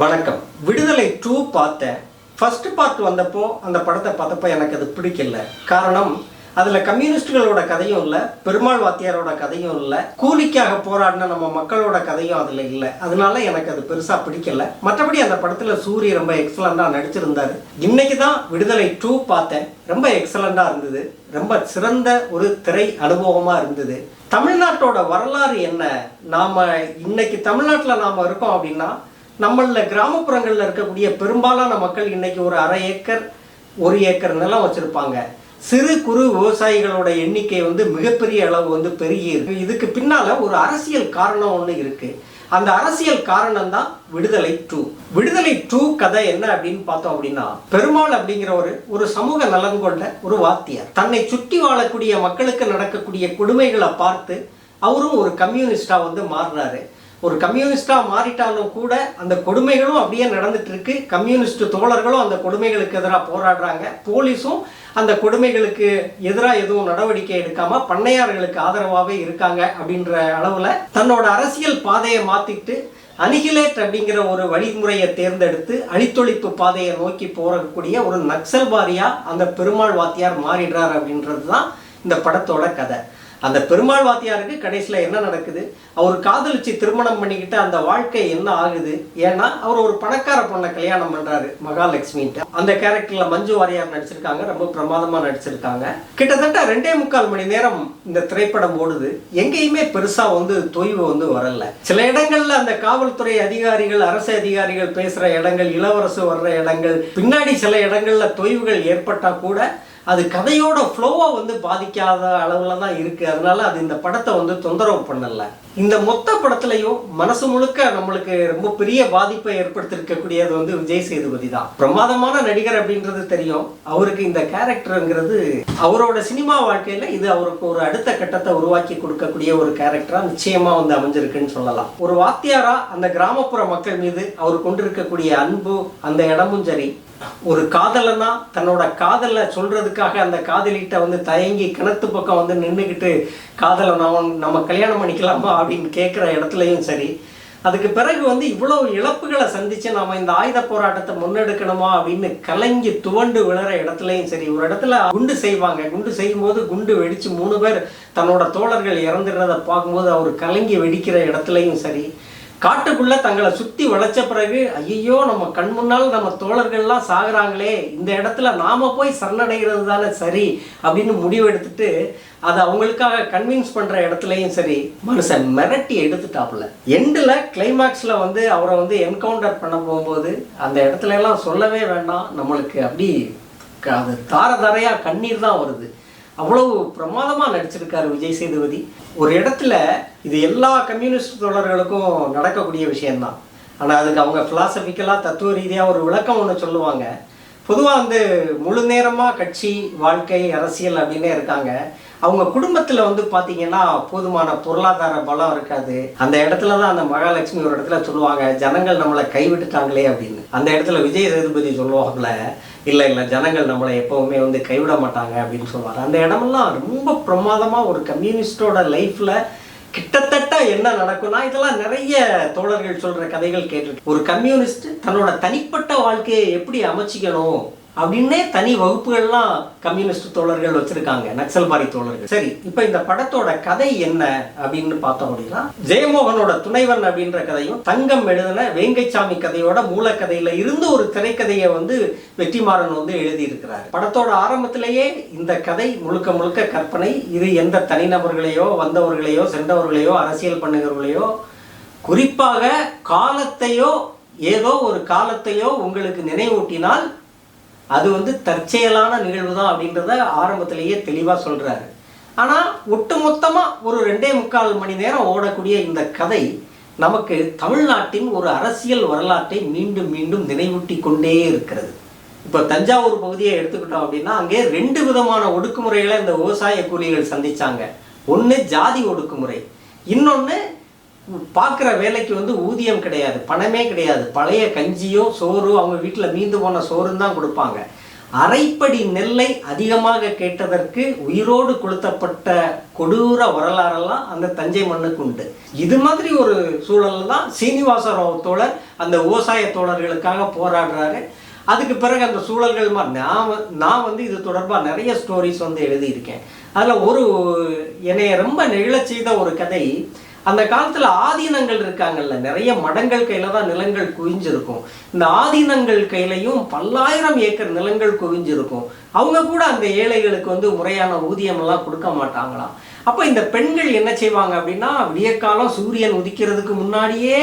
வணக்கம். விடுதலை டூ பார்த்தேன் ஃபர்ஸ்ட் பார்ட் வந்தப்போ அந்த படத்தை பார்த்தப்போ எனக்கு அது பிடிக்கல. காரணம் அதில் கம்யூனிஸ்டுகளோட கதையும் இல்லை பெருமாள் வாத்தியாரோட கதையும் இல்லை கூலிக்காக போராடின நம்ம மக்களோட கதையும் அதில் இல்லை. அதனால எனக்கு அது பெருசாக பிடிக்கல. மற்றபடி அந்த படத்தில் சூரிய ரொம்ப எக்ஸலண்ட்டாக நடிச்சிருந்தாரு. இன்னைக்கு தான் விடுதலை டூ பார்த்தேன் ரொம்ப எக்ஸலண்ட்டாக இருந்தது. ரொம்ப சிறந்த ஒரு திரை அனுபவமாக இருந்தது. தமிழ்நாட்டோட வரலாறு என்ன? நாம் இன்னைக்கு தமிழ்நாட்டில் நாம் இருக்கோம் அப்படின்னா நம்மள கிராமப்புறங்களில் இருக்கக்கூடிய பெரும்பாலான மக்கள் இன்னைக்கு ஒரு அரை ஏக்கர் ஒரு ஏக்கர் நிலம் வச்சுருப்பாங்க. சிறு குறு விவசாயிகளோட எண்ணிக்கை வந்து மிகப்பெரிய அளவு வந்து பெருகி இருக்கு. இதுக்கு பின்னால ஒரு அரசியல் காரணம் ஒன்று இருக்கு. அந்த அரசியல் காரணம் தான் விடுதலை டூ. விடுதலை டூ கதை என்ன அப்படின்னு பார்த்தோம் அப்படின்னா பெருமாள் அப்படிங்கிற ஒரு ஒரு சமூக நலன் கொண்ட ஒரு வாத்தியார். தன்னை சுற்றி வாழக்கூடிய மக்களுக்கு நடக்கக்கூடிய கொடுமைகளை பார்த்து அவரும் ஒரு கம்யூனிஸ்டா வந்து மாறினாரு ஒரு கம்யூனிஸ்டாக மாறிட்டாலும் கூட அந்த கொடுமைகளும் அப்படியே நடந்துட்டு இருக்கு. கம்யூனிஸ்ட் தோழர்களும் அந்த கொடுமைகளுக்கு எதிராக போராடுறாங்க. போலீஸும் அந்த கொடுமைகளுக்கு எதிராக எதுவும் நடவடிக்கை எடுக்காம பண்ணையார்களுக்கு ஆதரவாகவே இருக்காங்க அப்படின்ற அளவில் தன்னோட அரசியல் பாதையை மாத்திட்டு அனிகிலேட் அப்படிங்கிற ஒரு வழிமுறையை தேர்ந்தெடுத்து அழித்தொழிப்பு பாதையை நோக்கி போகக்கூடிய ஒரு நக்சல்வாரியாக அந்த பெருமாள் வாத்தியார் மாறிடுறார் அப்படின்றது தான் இந்த படத்தோட கதை. அந்த பெருமாள் வாத்தியாருக்கு கடைசியில் என்ன நடக்குது? அவர் காதலிச்சு திருமணம் பண்ணிக்கிட்டு அந்த வாழ்க்கை என்ன ஆகுது? ஏன்னா அவர் ஒரு பணக்கார பொண்ணை கல்யாணம் பண்ணுறாரு மகாலட்சுமின்ட்டு. அந்த கேரக்டரில் மஞ்சு வாரியார் நடிச்சிருக்காங்க ரொம்ப பிரமாதமாக நடிச்சிருக்காங்க. கிட்டத்தட்ட ரெண்டே முக்கால் மணி நேரம் இந்த திரைப்படம் ஓடுது. எங்கேயுமே பெருசாக வந்து தொய்வு வந்து வரல. சில இடங்களில் அந்த காவல்துறை அதிகாரிகள் அரசு அதிகாரிகள் பேசுகிற இடங்கள் இளவரசு வர்ற இடங்கள் பின்னாடி சில இடங்களில் தொய்வுகள் ஏற்பட்டால் கூட அது கதையோட ஃப்ளோவை வந்து பாதிக்காத அளவில் தான் இருக்குது அதனால அது இந்த படத்தை வந்து தொந்தரவு பண்ணலை. இந்த மொத்த படத்துலையும் மனசு முழுக்க நம்மளுக்கு ரொம்ப பெரிய பாதிப்பை ஏற்படுத்திருக்கக்கூடியது வந்து விஜய் சேதுபதி தான். பிரமாதமான நடிகர் அப்படின்றது தெரியும். அவருக்கு இந்த கேரக்டருங்கிறது அவரோட சினிமா வாழ்க்கையில் இது அவருக்கு ஒரு அடுத்த கட்டத்தை உருவாக்கி கொடுக்கக்கூடிய ஒரு கேரக்டராக நிச்சயமாக வந்து அமைஞ்சிருக்குன்னு சொல்லலாம். ஒரு வாத்தியாரா அந்த கிராமப்புற மக்கள் மீது அவர் கொண்டிருக்கக்கூடிய அன்பு அந்த இடமும் சரி ஒரு காதலனா தன்னோட காதலை சொல்றதுக்காக அந்த காதலிகிட்ட வந்து தயங்கி கிணத்து பக்கம் வந்து நின்றுக்கிட்டு காதலை நம்ம நம்ம கல்யாணம் பண்ணிக்கலாமா? அப்படின்னு கேட்குற இடத்துலையும் சரி. அதுக்கு பிறகு வந்து இவ்வளவு இழப்புகளை சந்தித்து நாம் இந்த ஆயுத போராட்டத்தை முன்னெடுக்கணுமா அப்படின்னு கலங்கி துவண்டு விழுற இடத்துலையும் சரி. ஒரு இடத்துல குண்டு செய்வாங்க. குண்டு செய்யும்போது குண்டு வெடித்து மூணு பேர் தன்னோட தோழர்கள் இறந்துடுறதை பார்க்கும்போது அவர் கலங்கி வெடிக்கிற இடத்துலையும் சரி. காட்டுக்குள்ள தங்களை சுத்தி வளைச்ச பிறகு ஐயோ நம்ம கண் முன்னால் நம்ம தோழர்கள்லாம் சாகுறாங்களே இந்த இடத்துல நாம போய் சரணடைகிறது தானே சரி அப்படின்னு முடிவெடுத்துட்டு அதை அவங்களுக்காக கன்வின்ஸ் பண்ற இடத்துலையும் சரி மனுஷன் மிரட்டி எடுத்துட்டாப்புல. எண்டில் கிளைமேக்ஸ்ல வந்து அவரை வந்து என்கவுண்டர் பண்ண போகும்போது அந்த இடத்துல எல்லாம் சொல்லவே வேண்டாம். நம்மளுக்கு அப்படி க- அது தார தாரையா கண்ணீர் தான் வருது. அவ்வளவு பிரமாதமாக நடிச்சிருக்காரு விஜய் சேதுபதி. ஒரு இடத்துல இது எல்லா கம்யூனிஸ்ட் தோழர்களுக்கும் நடக்கக்கூடிய விஷயம்தான். ஆனால் அதுக்கு அவங்க ஃபிலாசபிக்கலாக தத்துவ ரீதியாக ஒரு விளக்கம் ஒன்று சொல்லுவாங்க. பொதுவாக வந்து முழு நேரமாக கட்சி வாழ்க்கை அரசியல் அப்படின்னே இருக்காங்க. அவங்க குடும்பத்தில் வந்து பார்த்தீங்கன்னா போதுமான பொருளாதார பலம் இருக்காது. அந்த இடத்துல தான் அந்த மகாலட்சுமி ஒரு இடத்துல சொல்லுவாங்க ஜனங்கள் நம்மளை கைவிட்டுட்டாங்களே அப்படின்னு. அந்த இடத்துல விஜய் சேதுபதி சொல்லுவாங்கல்ல இல்லை இல்லை ஜனங்கள் நம்மளை எப்போவுமே வந்து கைவிட மாட்டாங்க அப்படின்னு சொல்லுவாங்க அந்த இடமெல்லாம் ரொம்ப பிரமாதமாக ஒரு கம்யூனிஸ்டோட லைஃப்பில் கிட்டத்தட்ட என்ன நடக்கும்னா இதெல்லாம் நிறைய தோழர்கள் சொல்ற கதைகள் கேட்டிருக்கு ஒரு கம்யூனிஸ்ட் தன்னோட தனிப்பட்ட வாழ்க்கையை எப்படி அமைச்சிக்கணும் அப்படின்னே தனி வகுப்புகள்லாம் கம்யூனிஸ்ட் தோழர்கள் வச்சிருக்காங்க நக்சல்பாரி தோழர்கள். சரி இப்போ இந்த படத்தோட கதை என்ன அப்படின்னு பார்த்தோம் அப்படின்னா ஜெயமோகனோட துணைவன் அப்படின்ற கதையும் தங்கம் எழுதின வேங்கைச்சாமி கதையோட மூலக்கதையில இருந்து ஒரு திரைக்கதையை வந்து வெற்றிமாறன் வந்து எழுதியிருக்கிறார். படத்தோட ஆரம்பத்திலேயே இந்த கதை முழுக்க முழுக்க கற்பனை இது எந்த தனிநபர்களையோ வந்தவர்களையோ சென்றவர்களையோ அரசியல் பண்ணுகிறவர்களையோ குறிப்பாக காலத்தையோ ஏதோ ஒரு காலத்தையோ உங்களுக்கு நினைவூட்டினால் அது வந்து தற்செயலான நிகழ்வு தான் அப்படின்றத ஆரம்பத்திலேயே தெளிவாக சொல்கிறாரு ஆனால் ஒட்டுமொத்தமாக ஒரு ரெண்டே முக்கால் மணி நேரம் ஓடக்கூடிய இந்த கதை நமக்கு தமிழ்நாட்டின் ஒரு அரசியல் வரலாற்றை மீண்டும் மீண்டும் நினைவூட்டி கொண்டே இருக்கிறது. இப்போ தஞ்சாவூர் பகுதியை எடுத்துக்கிட்டோம் அப்படின்னா அங்கே ரெண்டு விதமான ஒடுக்குமுறைகளை இந்த விவசாய கூலிகள் சந்திச்சாங்க. ஒன்று ஜாதி ஒடுக்குமுறை. இன்னொன்று பார்க்குற வேலைக்கு வந்து ஊதியம் கிடையாது பணமே கிடையாது. பழைய கஞ்சியோ சோறு அவங்க வீட்டில் மீந்து போன சோறுன்னு தான் கொடுப்பாங்க. அரைப்படி நெல்லை அதிகமாக கேட்டதற்கு உயிரோடு கொளுத்தப்பட்ட கொடூர வரலாறெல்லாம் அந்த தஞ்சை மண்ணுக்கு உண்டு. இது மாதிரி ஒரு சூழலில் தான் சீனிவாசராவ் தோழர் அந்த விவசாய தோழர்களுக்காக போராடுறாரு. அதுக்கு பிறகு அந்த சூழல்கள் நான் நான் வந்து இது தொடர்பாக நிறைய ஸ்டோரிஸ் வந்து எழுதியிருக்கேன். அதில் ஒரு என்னைய ரொம்ப நெகிழச் செய்த ஒரு கதை அந்த காலத்தில் ஆதீனங்கள் இருக்காங்கல்ல நிறைய மடங்கள் கையில் தான் நிலங்கள் குவிஞ்சிருக்கும். இந்த ஆதீனங்கள் கையிலையும் பல்லாயிரம் ஏக்கர் நிலங்கள் குவிஞ்சிருக்கும். அவங்க கூட அந்த ஏழைகளுக்கு வந்து முறையான ஊதியம் எல்லாம் கொடுக்க மாட்டாங்களாம் அப்போ இந்த பெண்கள் என்ன செய்வாங்க அப்படின்னா விடியற்காலம் சூரியன் உதிக்கிறதுக்கு முன்னாடியே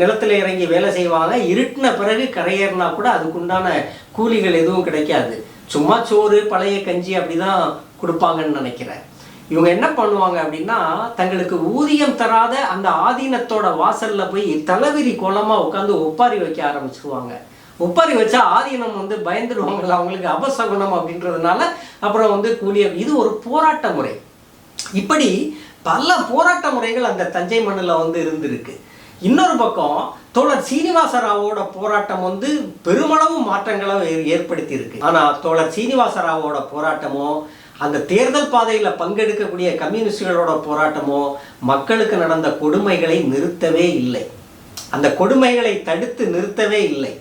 நிலத்துல இறங்கி வேலை செய்வாங்க. இருட்டின பிறகு கரையேறினா கூட அதுக்குண்டான கூலிகள் எதுவும் கிடைக்காது. சும்மா சோறு பழைய கஞ்சி அப்படிதான் கொடுப்பாங்கன்னு நினைக்கிறேன். இவங்க என்ன பண்ணுவாங்க அப்படின்னா தங்களுக்கு ஊதியம் தராத அந்த ஆதீனத்தோட வாசல்ல போய் தலைவிரி கோலமா உட்காந்து ஒப்பாரி வைக்க ஆரம்பிச்சிருவாங்க. ஒப்பாரி வச்சா ஆதீனம் வந்து பயந்துடுவாங்கல்ல அவங்களுக்கு அபசகுணம் அப்படின்றதுனால அப்புறம் வந்து கூலிய இது ஒரு போராட்ட முறை. இப்படி பல போராட்ட முறைகள் அந்த தஞ்சை மண்ணில் வந்து இருந்திருக்கு. இன்னொரு பக்கம் தோழர் சீனிவாசராவோட போராட்டம் வந்து பெருமளவு மாற்றங்களை ஏ- ஏற்படுத்தி இருக்கு ஆனா தோழர் சீனிவாசராவோட போராட்டமோ அந்த தேர்தல் பாதையில் பங்கெடுக்கக்கூடிய கம்யூனிஸ்டுகளோட போராட்டமோ மக்களுக்கு நடந்த கொடுமைகளை நிறுத்தவே இல்லை. அந்த கொடுமைகளை தடுத்து நிறுத்தவே இல்லை.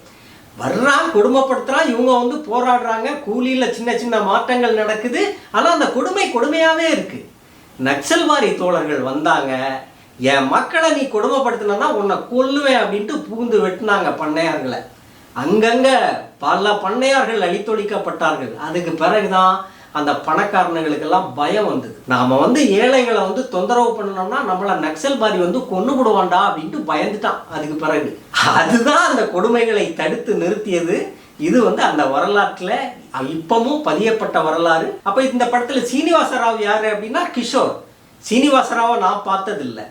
வர்றான் கொடுமைப்படுத்துகிறான் இவங்க வந்து போராடுறாங்க கூலியில் சின்ன சின்ன மாற்றங்கள் நடக்குது ஆனால் அந்த கொடுமை கொடுமையாகவே இருக்குது நக்சல்வாரி தோழர்கள் வந்தாங்க என் மக்களை நீ கொடுமைப்படுத்தினா உன்னை கொல்லுவேன் அப்படின்ட்டு பூந்து வெட்டினாங்க பண்ணையார்களை. அங்கங்கே பல பண்ணையார்கள் அழித்தொழிக்கப்பட்டார்கள். அதுக்கு பிறகுதான் அந்த பணக்காரனுங்களுக்கெல்லாம் பயம் வந்தது. நாம வந்து ஏழைகளை வந்து தொந்தரவு பண்ணோம்னா நம்மள நக்சல்பாரி வந்து கொண்டு விடுவான்டா அப்படின்ட்டு பயந்துட்டான். அதுக்கு பிறகு. அதுதான் அந்த கொடுமைகளை தடுத்து நிறுத்தியது. இது வந்து அந்த வரலாற்றில் இப்பமும் பதியப்பட்ட வரலாறு. அப்போ இந்த படத்தில் சீனிவாசராவ் யார் அப்படின்னா கிஷோர். சீனிவாசராவை நான் பார்த்ததில்லை.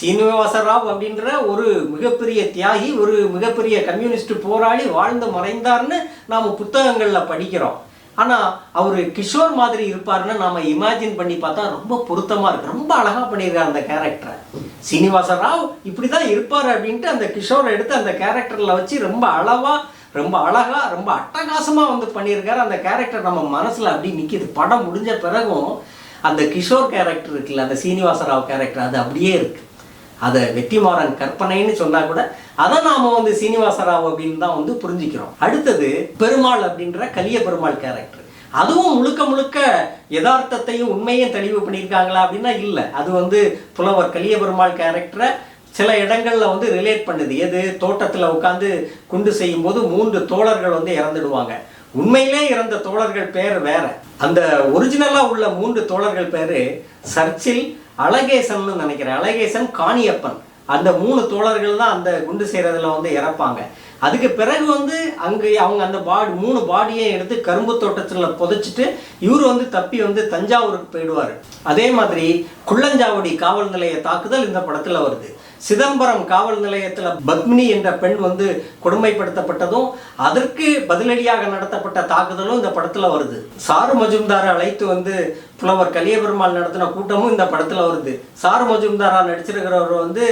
சீனிவாசராவ் அப்படின்ற ஒரு மிகப்பெரிய தியாகி ஒரு மிகப்பெரிய கம்யூனிஸ்ட் போராளி வாழ்ந்து மறைந்தார்னு நாம் புத்தகங்களில் படிக்கிறோம். ஆனால் அவர் கிஷோர் மாதிரி இருப்பாருன்னு நம்ம இமேஜின் பண்ணி பார்த்தா ரொம்ப பொருத்தமாக இருக்கு. ரொம்ப அழகாக பண்ணியிருக்காரு அந்த கேரக்டரை சீனிவாச ராவ் இப்படிதான் இருப்பார் அப்படின்ட்டு அந்த கிஷோரை எடுத்து அந்த கேரக்டரில் வச்சு ரொம்ப அளவாக ரொம்ப அழகாக ரொம்ப அட்டகாசமாக வந்து பண்ணியிருக்காரு. அந்த கேரக்டர் நம்ம மனசில் அப்படி நிற்கிது படம் முடிஞ்ச பிறகும் அந்த கிஷோர் கேரக்டர் இருக்குல்ல அந்த சீனிவாச ராவ் கேரக்டர் அது அப்படியே இருக்குது அதை வெற்றிமாறன் கற்பனைன்னு சொன்னா கூட அதை நாம வந்து சீனிவாசராவ் அப்படின்னு தான் வந்து புரிஞ்சுக்கிறோம். அடுத்தது பெருமாள் அப்படின்ற கலிய பெருமாள் கேரக்டர் அதுவும் முழுக்க முழுக்க யதார்த்தத்தையும் உண்மையும் தெளிவு பண்ணியிருக்காங்களா அப்படின்னா இல்லை. அது வந்து புலவர் கலிய பெருமாள் கேரக்டரை சில இடங்களில் வந்து ரிலேட் பண்ணுது. எது? தோட்டத்தில் உட்காந்து குண்டு செய்யும் போது மூன்று தோழர்கள் வந்து இறந்துடுவாங்க. உண்மையிலே இறந்த தோழர்கள் பேர் வேற. அந்த ஒரிஜினலாக உள்ள மூன்று தோழர்கள் பேர் சர்ச்சில் அழகேசன் நினைக்கிறேன். அழகேசன் காணியப்பன். அந்த மூணு தோழர்கள் தான் அந்த குண்டு செய்கிறதுல வந்து இறப்பாங்க. அதுக்கு பிறகு வந்து அங்கே அவங்க அந்த பாடி மூணு பாடியை எடுத்து கரும்பு தோட்டத்தில் புதைச்சிட்டு இவர் வந்து தப்பி வந்து தஞ்சாவூருக்கு போயிடுவார். அதே மாதிரி குள்ளஞ்சாவடி காவல் நிலைய தாக்குதல் இந்த படத்தில் வருது. சிதம்பரம் காவல் நிலையத்தில் பத்மினி என்ற பெண் வந்து கொடுமைப்படுத்தப்பட்டதும் அதற்கு பதிலடியாக நடத்தப்பட்ட தாக்குதலும் இந்த படத்தில் வருது. சாரு மஜும்தாரை அழைத்து வந்து புலவர் கலியபெருமாள் நடத்தின கூட்டமும் இந்த படத்தில் வருது. சாரு மஜும்தாரா நடிச்சிருக்கிறவர் வந்து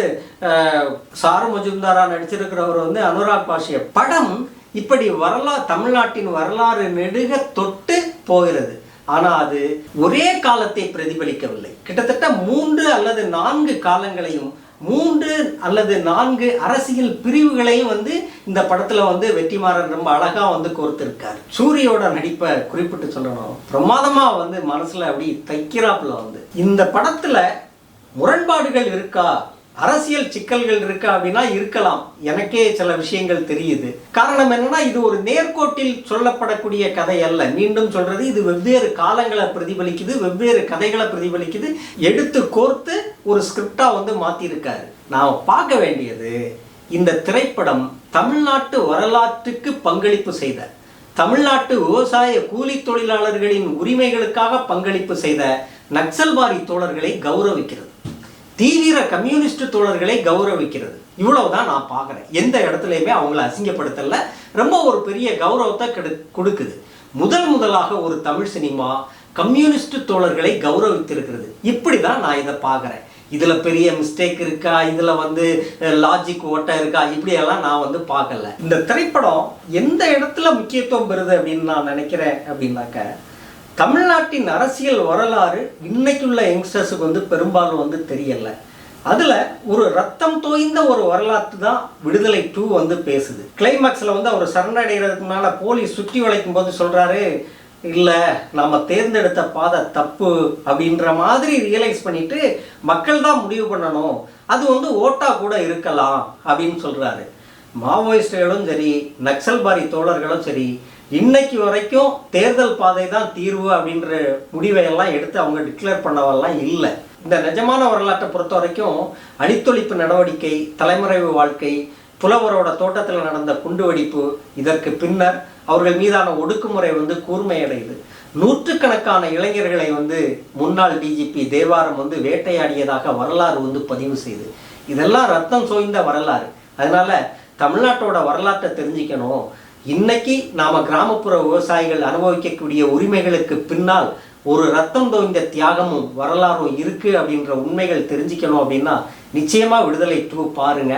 சாரு மஜும்தாரா நடிச்சிருக்கிறவர் வந்து அனுராக் பாஷிய. படம் இப்படி வரலா தமிழ்நாட்டின் வரலாறு நெடுக தொட்டு போகிறது. ஆனால் அது ஒரே காலத்தை பிரதிபலிக்கவில்லை. கிட்டத்தட்ட மூன்று அல்லது நான்கு காலங்களையும் மூன்று அல்லது நான்கு அரசியல் பிரிவுகளையும் வந்து இந்த படத்துல வந்து வெற்றிமாறன் ரொம்ப அழகா வந்து கோர்த்திருக்காரு. சூரியோட நடிப்பை குறிப்பிட்டு சொல்லணும். பிரமாதமா வந்து மனசுல அப்படி தைக்கிறாப்புல வந்து. இந்த படத்துல முரண்பாடுகள் இருக்கா? அரசியல் சிக்கல்கள் இருக்கு அப்படின்னா இருக்கலாம். எனக்கே சில விஷயங்கள் தெரியுது. காரணம் என்னன்னா இது ஒரு நேர்கோட்டில் சொல்லப்படக்கூடிய கதை அல்ல. மீண்டும் சொல்றது இது வெவ்வேறு காலங்களை பிரதிபலிக்குது வெவ்வேறு கதைகளை பிரதிபலிக்குது. எடுத்து கோர்த்து ஒரு ஸ்கிரிப்டா வந்து மாத்திருக்காரு. நாம் பார்க்க வேண்டியது இந்த திரைப்படம் தமிழ்நாட்டு வரலாற்றுக்கு பங்களிப்பு செய்த தமிழ்நாட்டு விவசாய கூலி தொழிலாளர்களின் உரிமைகளுக்காக பங்களிப்பு செய்த நக்சல்வாரி தோழர்களை கௌரவிக்கிறது. தீவிர கம்யூனிஸ்ட் தோழர்களை கௌரவிக்கிறது. இவ்வளவுதான் நான் பார்க்குறேன். எந்த இடத்துலையுமே அவங்கள அசிங்கப்படுத்தல. ரொம்ப ஒரு பெரிய கௌரவத்தை கெடு கொடுக்குது. முதல் முதலாக ஒரு தமிழ் சினிமா கம்யூனிஸ்ட் தோழர்களை கௌரவித்திருக்கிறது. இப்படி தான் நான் இதை பார்க்குறேன். இதில் பெரிய மிஸ்டேக் இருக்கா? இதில் வந்து லாஜிக் ஓட்டை இருக்கா? இப்படியெல்லாம் நான் வந்து பார்க்கல. இந்த திரைப்படம் எந்த இடத்துல முக்கியத்துவம் பெறுது அப்படின்னு நான் நினைக்கிறேன் அப்படின்னாக்க தமிழ்நாட்டின் அரசியல் வரலாறு இன்னைக்குள்ள யங்ஸ்டர்ஸுக்கு வந்து பெரும்பாலும் வந்து தெரியல. அதில் ஒரு ரத்தம் தோய்ந்த ஒரு வரலாற்று தான் விடுதலை டூ வந்து பேசுது. கிளைமாக்ஸில் வந்து அவர் சரணடைகிறதுக்கு முன்னால் போலீஸ் சுற்றி வளைக்கும் போது சொல்கிறாரு இல்லை நம்ம தேர்ந்தெடுத்த பாதை தப்பு அப்படின்ற மாதிரி ரியலைஸ் பண்ணிட்டு மக்கள் தான் முடிவு பண்ணணும். அது வந்து ஓட்டா கூட இருக்கலாம் அப்படின்னு சொல்கிறாரு மாவோயிஸ்டுகளும் சரி நக்சல்பாரி தோழர்களும் சரி இன்னைக்கு வரைக்கும் தேர்தல் பாதை தான் தீர்வு அப்படின்ற முடிவை எல்லாம் எடுத்து அவங்க டிக்ளேர் பண்ணவெல்லாம் இல்லை. இந்த நிஜமான வரலாற்றை பொறுத்த வரைக்கும் அடித்தொழிப்பு நடவடிக்கை தலைமறைவு வாழ்க்கை புலவரோட தோட்டத்தில் நடந்த குண்டுவெடிப்பு இதற்கு பின்னர் அவர்கள் மீதான ஒடுக்குமுறை வந்து கூர்மையடையுது. நூற்றுக்கணக்கான இளைஞர்களை வந்து முன்னாள் டிஜிபி தேவாரம் வந்து வேட்டையாடியதாக வரலாறு வந்து பதிவு செய்து. இதெல்லாம் ரத்தம் சோய்ந்த வரலாறு. அதனால தமிழ்நாட்டோட வரலாற்றை தெரிஞ்சுக்கணும். இன்னைக்கு நாம கிராமப்புற விவசாயிகள் அனுபவிக்கக்கூடிய உரிமைகளுக்கு பின்னால் ஒரு ரத்தம் தோய்ந்த தியாகமும் வரலாறும் இருக்கு அப்படின்ற உண்மைகள் தெரிஞ்சுக்கணும் அப்படின்னா நிச்சயமா விடுதலை டூ பாருங்க.